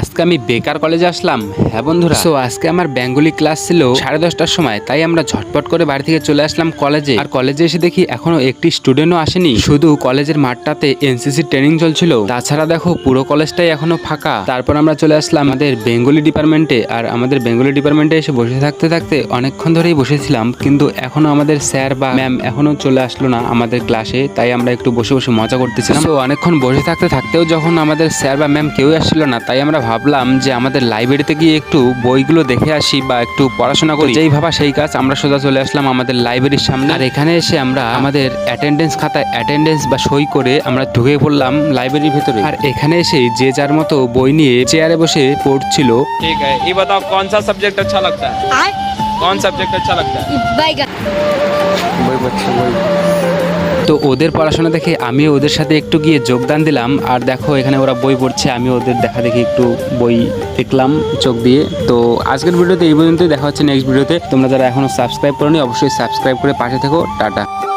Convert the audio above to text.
আজকে আমি বেকার কলেজে আসলাম। হ্যাঁ বন্ধুরা? সো আজকে আমার বেঙ্গলি ক্লাস ছিল সাড়ে দশটার সময়, তাই আমরা ঝটপট করে বাড়ি থেকে চলে আসলাম কলেজে। আর কলেজে এসে দেখি এখনও একটি স্টুডেন্টও আসেনি। শুধু কলেজের মাঠটাতে এনসিসি ট্রেনিং চলছিল। তাছাড়া দেখো, পুরো কলেজটাই এখনও ফাঁকা। তারপর আমরা চলে আসলাম আমাদের বেঙ্গলি ডিপার্টমেন্টে। আর আমাদের বেঙ্গলি ডিপার্টমেন্টে এসে বসে থাকতে থাকতে অনেকক্ষণ ধরেই বসেছিলাম। কিন্তু এখনও আমাদের স্যার বা ম্যাম এখনও চলে আসলো না আমাদের ক্লাসে, তাই আমরা একটু বসে বসে মজা করতেছিলাম। তো অনেকক্ষণ বসে থাকতে থাকতেও যখন আমাদের স্যার বা ম্যাম কেউ আসছিল না, তাই আমরা ভাবলাম যে আমাদের লাইব্রেরিতে গিয়ে একটু বইগুলো দেখে আসি বা একটু পড়াশোনা করি। যেই ভাবা সেই কাজ আমরা সোজা চলে আসলাম আমাদের লাইব্রেরির সামনে। আর এখানে এসে আমরা আমাদের অ্যাটেন্ডেন্স খাতায় অ্যাটেন্ডেন্স বা সই করে আমরা ঢুকে পড়লাম লাইব্রেরির ভেতরে। আর এখানে এসে যে যার মতো বই নিয়ে চেয়ারে বসে পড়ছিল। ঠিক কোন সাবজেক্ট আচ্ছা লাগতা বই বই। তো ওদের পড়াশোনা দেখে আমি ওদের সাথে একটু গিয়ে যোগদান দিলাম। আর দেখো, এখানে ওরা বই পড়ছে আমি ওদের দেখা দেখি একটু বই দেখলাম চোখ দিয়ে। তো আজকের ভিডিওতে এই পর্যন্তই, দেখা হচ্ছে নেক্সট ভিডিওতে। তোমরা যারা এখনও সাবস্ক্রাইব করোনি, অবশ্যই সাবস্ক্রাইব করে পাশে থেকো। টাটা।